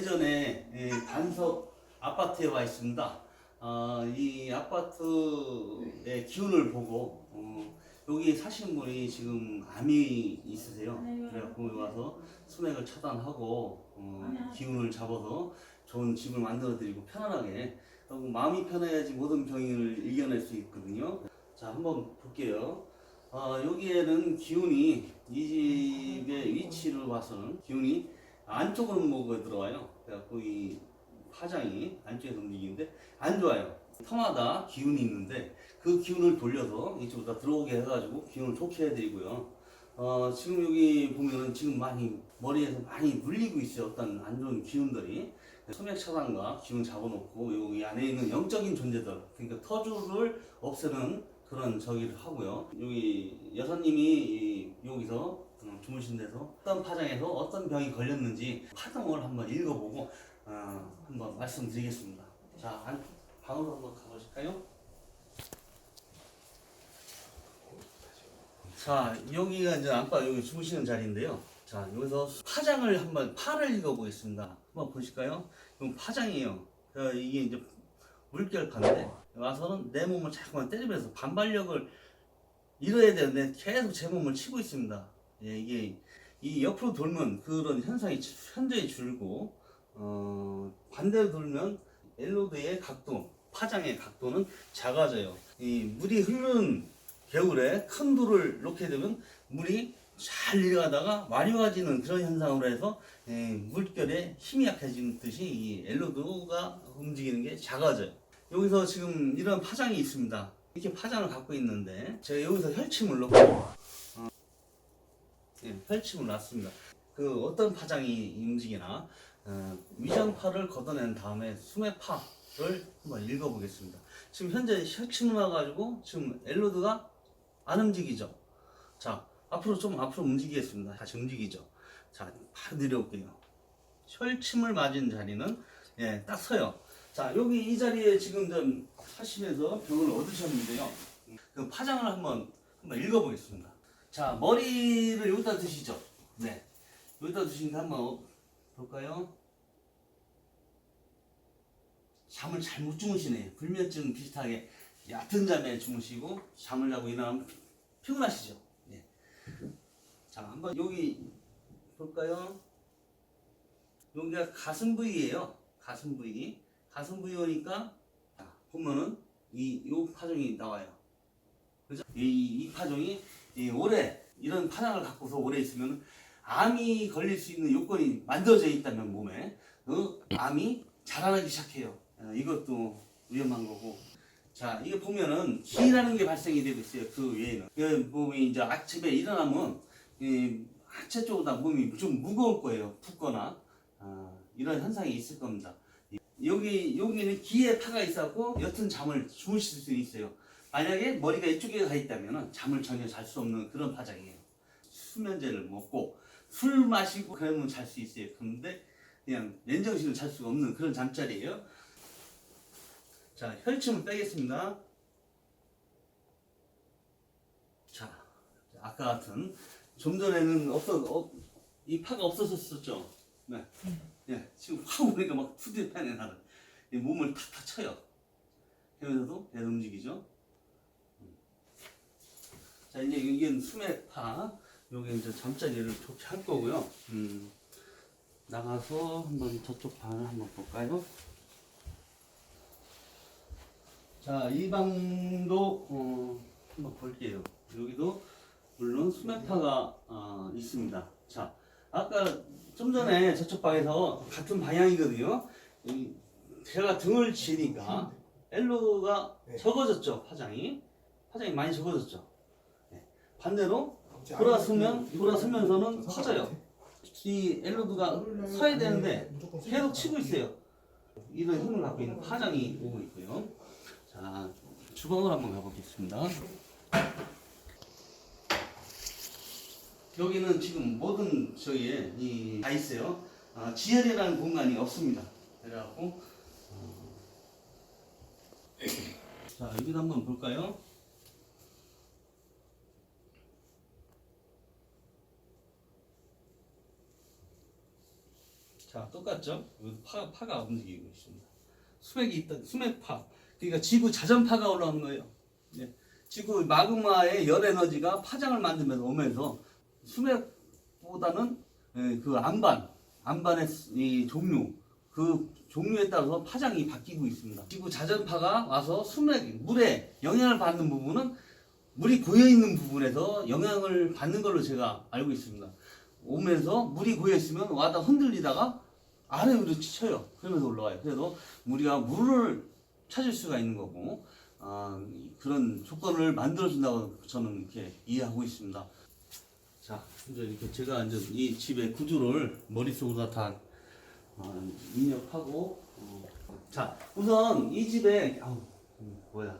대전에 예, 단석 아파트에 와 있습니다. 어, 이 아파트의 기운을 보고 어, 여기 사시는 분이 지금 암이 있으세요. 그래갖고 여기 와서 수맥을 차단하고 어, 기운을 잡아서 좋은 집을 만들어드리고 편안하게 마음이 편해야지 모든 병을 이겨낼 수 있거든요. 자 한번 볼게요. 어, 여기에는 기운이 이 집의 위치를 봐서는 기운이 안쪽으로 먹어 들어와요. 그래갖고 이 파장이 안쪽에서 움직이는데 안 좋아요. 터마다 기운이 있는데 그 기운을 돌려서 이쪽으로 다 들어오게 해가지고 기운을 좋게 해드리고요. 어, 지금 여기 보면은 지금 많이 머리에서 많이 눌리고 있어요. 어떤 안 좋은 기운들이. 소맥 차단과 기운 잡아놓고 여기 안에 있는 영적인 존재들, 그러니까 터주를 없애는 그런 저기를 하고요. 여기 여사님이 이- 여기서 음, 주무신 데서 어떤 파장에서 어떤 병이 걸렸는지 파장을 한번 읽어보고 어, 한번 말씀드리겠습니다. 자, 안, 방으로 한번 가보실까요? 자, 여기가 이제 안방 여기 주무시는 자리인데요. 자, 여기서 파장을 한번 파를 읽어보겠습니다. 한번 보실까요? 이건 파장이에요. 자, 이게 이제 물결파인데 와서는 내 몸을 자꾸만 때리면서 반발력을 잃어야 되는데 계속 제 몸을 치고 있습니다. 예, 이게 이 옆으로 돌면 그런 현상이 현저히 줄고 어, 반대로 돌면 엘로드의 각도, 파장의 각도는 작아져요. 이 물이 흐르는 겨울에 큰 돌을 놓게 되면 물이 잘 내려가다가 마려워지는 그런 현상으로 해서 예, 물결에 힘이 약해지는 듯이 이 엘로드가 움직이는 게 작아져요. 여기서 지금 이런 파장이 있습니다. 이렇게 파장을 갖고 있는데 제가 여기서 혈침을 넣고 어, 예, 혈침을 놨습니다. 그 어떤 파장이 움직이나 어, 위장파를 걷어낸 다음에 수매파를 한번 읽어보겠습니다. 지금 현재 혈침을 놔가지고 지금 엘로드가 안 움직이죠. 자 앞으로 좀 앞으로 움직이겠습니다. 다시 움직이죠. 자 바로 내려올게요. 혈침을 맞은 자리는 예, 딱 서요. 자 여기 이 자리에 지금 좀 하시면서 병을 얻으셨는데요. 그 파장을 한번 한번 읽어보겠습니다. 자 머리를 여기다 드시죠. 네, 여기다 드시는데 한번 볼까요? 잠을 잘 못 주무시네. 불면증 비슷하게 얕은 잠에 주무시고 잠을 자고 일어나면 피- 피곤하시죠. 예. 자 한번 여기 볼까요? 여기가 가슴 부위예요. 가슴 부위. 가슴 부위 오니까 자, 보면은 이, 요 파종이 나와요. 그죠? 이, 이 파종이 이 오래 이런 파장을 갖고서 오래 있으면 암이 걸릴 수 있는 요건이 만들어져 있다면 몸에 그 암이 자라나기 시작해요. 어, 이것도 위험한 거고. 자, 이게 보면은 기라는 게 발생이 되고 있어요. 그 외에는. 그 몸이 이제 아침에 일어나면 이 하체 쪽으로 다 몸이 좀 무거울 거예요. 붓거나 아, 이런 현상이 있을 겁니다. 여기 여기는 기에 파가 있었고 옅은 잠을 주무실 수 있어요. 만약에 머리가 이쪽에 가 있다면 잠을 전혀 잘 수 없는 그런 파장이에요. 수면제를 먹고 술 마시고 그러면 잘 수 있어요. 그런데 그냥 맨정신으로 잘 수가 없는 그런 잠자리예요. 자, 혈침을 빼겠습니다. 자, 아까 같은 좀 전에는 없어 어, 이 파가 없었었죠. 네. 예, 지금 확 오니까 막 푸드 패네 나는. 이 몸을 탁탁 쳐요. 그러면서도 계속 움직이죠. 음. 자, 이제 이게 수맥파. 여기 이제 잠자리를 좋게 할 거고요. 음. 나가서 한번 저쪽 방을 한번 볼까요? 자, 이 방도 어, 한번 볼게요. 여기도 물론 수면파가 어, 있습니다. 자, 아까 좀 전에 저쪽 방에서 같은 방향이거든요. 이 제가 등을 치니까 엘로가 네. 적어졌죠, 파장이. 파장이 많이 적어졌죠. 네. 반대로 돌아서면 돌아서면서는 저 커져요. 이 엘로드가 서야 되는데 계속 치고 있어요. 이런 힘을 갖고 있는 파장이 오고 있고요. 자, 주방으로 한번 가보겠습니다. 여기는 지금 모든 저희에 이- 다 있어요. 아, 지혈이라는 공간이 없습니다. 그래갖고 어, 자 여기도 한번 볼까요? 자, 똑같죠? 파, 파가 움직이고 있습니다. 수맥이 있다, 수맥파. 그러니까 지구 자전파가 올라오는 거예요. 예. 지구 마그마의 열 에너지가 파장을 만들면서 오면서 수맥보다는 예, 그 안반, 안반의 수- 이 종류, 그 종류에 따라서 파장이 바뀌고 있습니다. 지구 자전파가 와서 수맥, 물에 영향을 받는 부분은 물이 고여 있는 부분에서 영향을 받는 걸로 제가 알고 있습니다. 오면서 물이 고여 있으면 와다 흔들리다가 아래로 치쳐요. 그러면서 올라와요. 그래서 우리가 물을 찾을 수가 있는 거고 아, 그런 조건을 만들어준다고 저는 이렇게 이해하고 있습니다. 자, 이제 이렇게 제가 이제 이 집의 구조를 머릿속으로 다 어, 입력하고 어, 자, 우선 이 집에 아우, 음, 뭐야?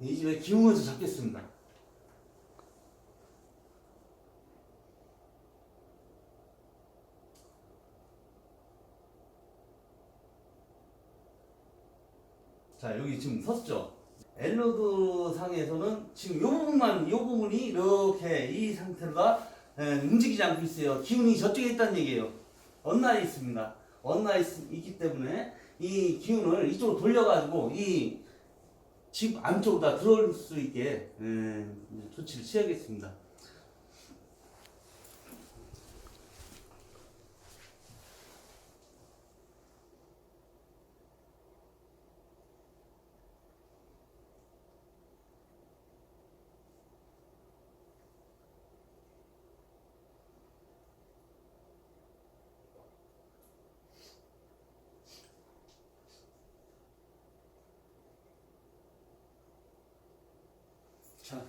이 집의 기운을 잡겠습니다. 자 여기 지금 섰죠. 엘로드 상에서는 지금 이 부분만 이 부분이 이렇게 이 상태가 에, 움직이지 않고 있어요. 기운이 저쪽에 있다는 얘기예요. 언나에 있습니다. 언나에 있, 있기 때문에 이 기운을 이쪽으로 돌려가지고 이 집 안쪽으로 다 들어올 수 있게 에, 조치를 취하겠습니다. 자,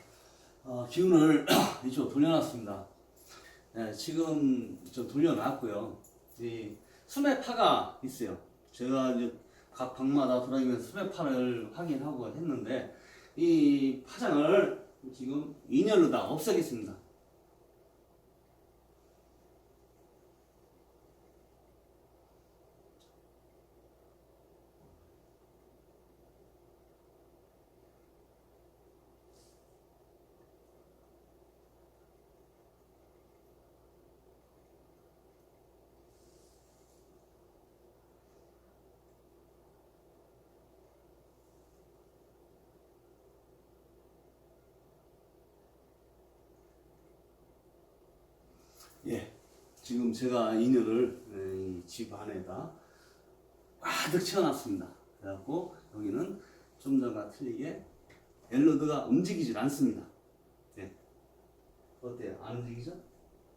어, 기운을 이쪽으로 돌려놨습니다. 네, 지금 저 돌려놨고요. 이 수매파가 있어요. 제가 이제 각 방마다 돌아다니면서 수매파를 확인하고 했는데 이 파장을 지금 인열로 다 없애겠습니다. 예, 지금 제가 인열을 에, 이집 안에다 가득 채워놨습니다. 그래갖고 여기는 좀 전과 틀리게 엘로드가 움직이질 않습니다. 예. 어때요? 안 움직이죠?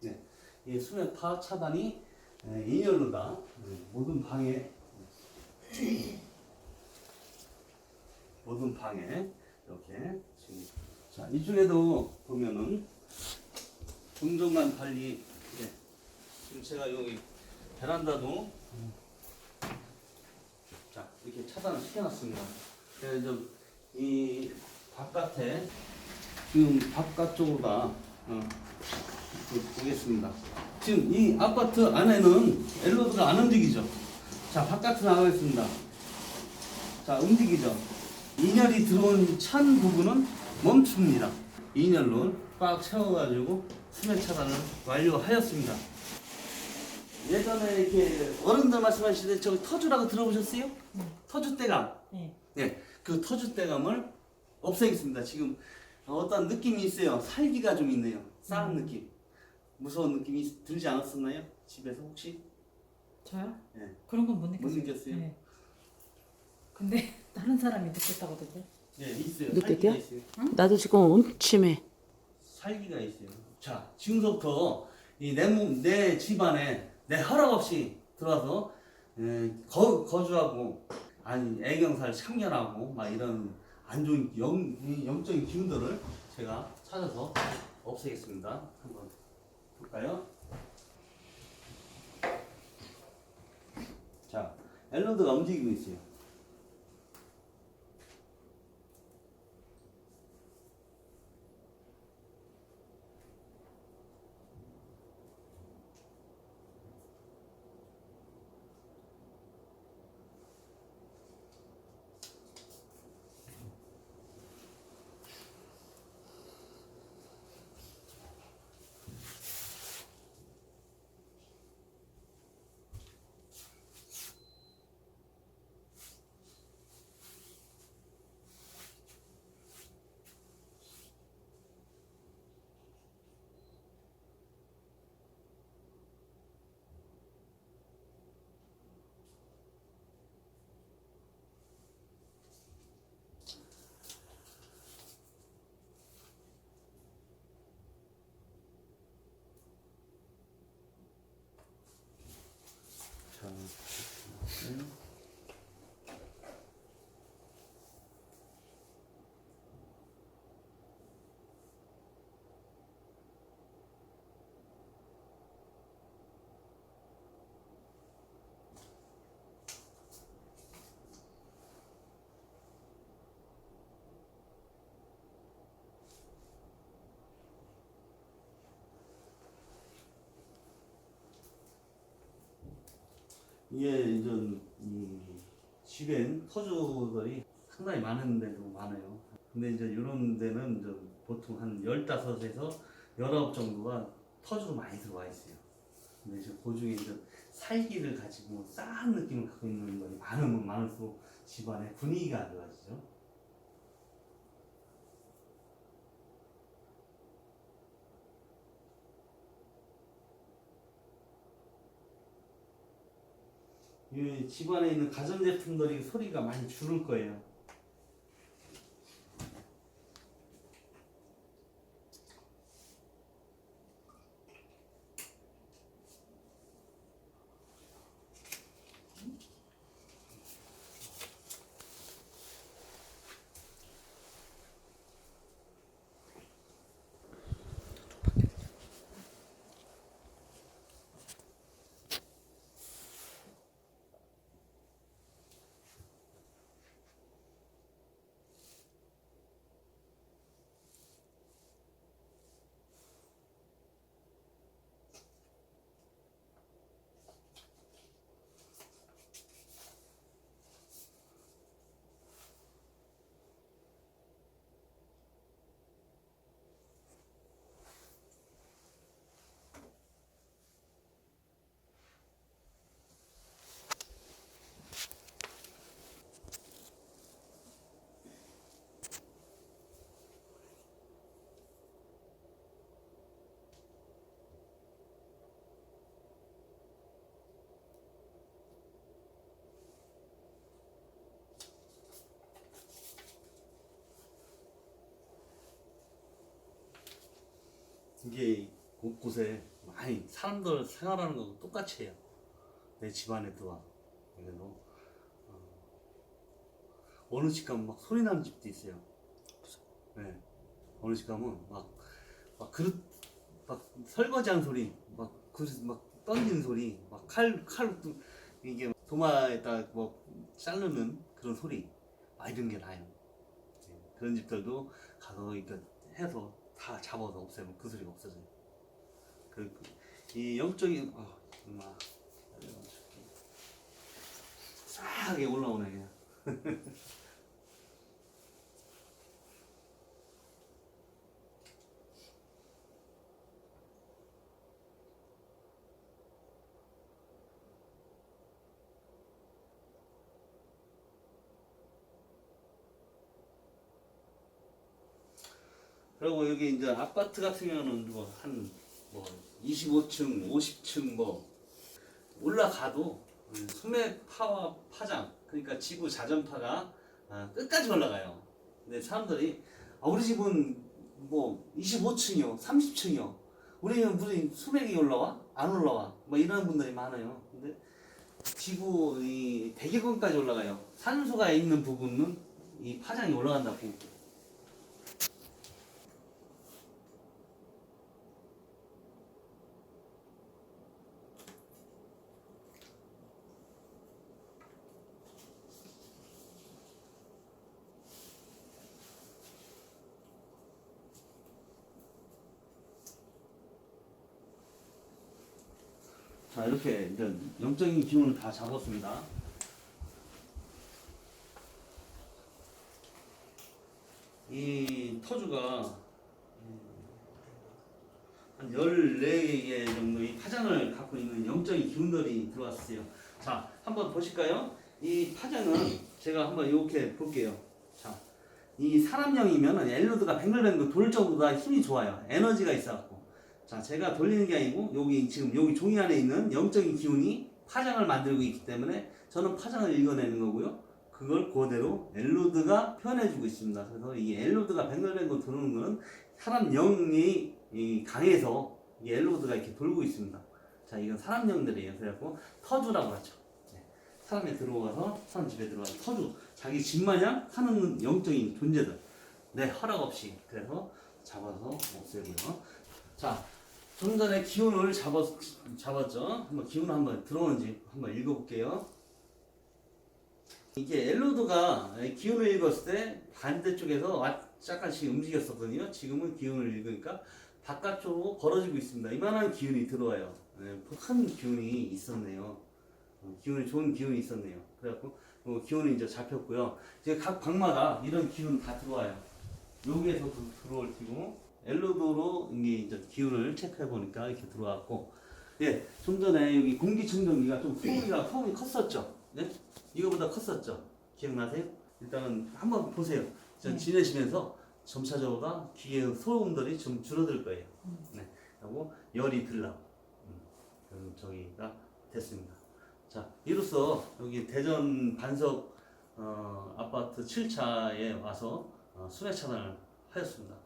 네. 이 수면파 차단이 에, 인열로다 예, 모든 방에 모든 방에 이렇게 지금 자 이쪽에도 보면은 공정관 관리 예. 지금 제가 여기 베란다도 자 이렇게 차단을 시켜놨습니다. 그래서 이 바깥에 지금 바깥쪽으로다 어, 보겠습니다. 지금 이 아파트 안에는 엘로드가 안 움직이죠. 자 바깥으로 나가겠습니다. 자 움직이죠. 인열이 들어온 찬 부분은 멈춥니다. 인열로 꽉 채워가지고 수면 차단을 완료하였습니다. 예전에 이렇게 어른들 말씀하실 때 저기 터주라고 들어보셨어요? 터주대감. 네. 네, 그 터주대감을 없애겠습니다. 지금 어떤 느낌이 있어요. 살기가 좀 있네요. 싸한 느낌. 무서운 느낌이 들지 않았었나요? 집에서 혹시? 저요? 네. 그런 건 못 못 느꼈어요. 느꼈어요? 네. 근데 다른 사람이 느꼈다거든요. 네, 있어요. 느꼈대요? 살기가 있어요. 나도 지금 음침해. 살기가 있어요. 자, 지금부터 이 내 몸, 내 집안에 내 허락 없이 들어와서 에, 거, 거주하고 아니 애경살 참견하고 막 이런 안 좋은 영, 이 영적인 기운들을 제가 찾아서 없애겠습니다. 한번 볼까요? 자, 엘로드가 움직이고 있어요. 이게 이제 이 집엔 터주들이 상당히 많은 데도 많아요. 근데 이제 이런 데는 이제 보통 한 15에서 19 정도가 터주로 많이 들어와 있어요. 근데 이제 그 중에 이제 살기를 가지고 싸한 느낌을 갖고 있는 것이 많으면 많을수록 집안의 분위기가 안 좋아지죠. 이 집안에 있는 가전제품들이 소리가 많이 줄을 거예요. 이게 곳곳에 많이 사람들 생활하는 거하고 똑같이 해요. 내 집안에 들어와. 그래서 어, 어느 집 가면 막 소리 나는 집도 있어요. 네. 어느 집 가면 막, 막 그릇, 막 설거지한 소리, 막 그릇 막 던지는 소리, 막 칼, 칼, 이게 도마에다 뭐 자르는 그런 소리, 막 이런 게 나요. 네. 그런 집들도 가서 이렇게 해서 다 잡아서 없애면 그 소리가 없어져요. 그, 이 영적인, 아, 엄마. 싹하게 올라오네, 그냥. 그리고 여기 이제 아파트 같은 경우는 뭐한뭐 25층, 50층 뭐 올라가도 수맥 파와 파장 그러니까 지구 자전파가 아, 끝까지 올라가요. 근데 사람들이 아, 우리 집은 뭐 25층이요, 30층이요. 우리는 무슨 수맥이 올라와? 안 올라와? 뭐 이런 분들이 많아요. 근데 지구 이 대기권까지 올라가요. 산소가 있는 부분은 이 파장이 올라간다고. 자 이렇게 이제 영적인 기운을 다 잡았습니다. 이 터주가 한 14개 정도의 파장을 갖고 있는 영적인 기운들이 들어왔어요. 자, 한번 보실까요? 이 파장은 제가 한번 이렇게 볼게요. 자, 이 사람형이면 엘로드가 뱅글뱅글 돌 정도가 힘이 좋아요. 에너지가 있어갖고. 자, 제가 돌리는 게 아니고 여기 지금 여기 종이 안에 있는 영적인 기운이 파장을 만들고 있기 때문에 저는 파장을 읽어내는 거고요. 그걸 그대로 엘로드가 표현해주고 있습니다. 그래서 이 엘로드가 뱅글뱅글 도는 거는 사람 영이 이 강해서 이 엘로드가 이렇게 돌고 있습니다. 자, 이건 사람 영들이에요. 그래갖고 터주라고 하죠. 네. 사람에 들어와서 사람 집에 들어와서 터주, 자기 집 마냥 사는 영적인 존재들. 내 허락 없이 그래서 잡아서 없애고요. 자, 좀 전에 기운을 잡았, 잡았죠? 한번 기운 한번 들어오는지 한번 읽어볼게요. 이게 엘로드가 기운을 읽었을 때 반대쪽에서 왔- 약간씩 움직였었거든요. 지금은 기운을 읽으니까 바깥쪽으로 벌어지고 있습니다. 이만한 기운이 들어와요. 네, 큰 기운이 있었네요. 어, 기운이 좋은 기운이 있었네요. 그래갖고 어, 기운이 이제 잡혔고요. 이제 각 방마다 이런 기운 다 들어와요. 여기에서 도 들어올 테고 엘로도로 이게 이제 기운을 체크해 보니까 이렇게 들어왔고 예, 좀 전에 여기 공기청정기가 좀 소음이가 소음이 컸었죠. 네? 이거보다 컸었죠. 기억나세요? 일단은 한번 보세요. 저 네. 지내시면서 점차적으로 기계 소음들이 좀 줄어들 거예요. 네. 하고 열이 들라. 음, 저기가 됐습니다. 자, 이로써 여기 대전 반석 어, 아파트 7차에 와서 어, 순회 차단을 하였습니다.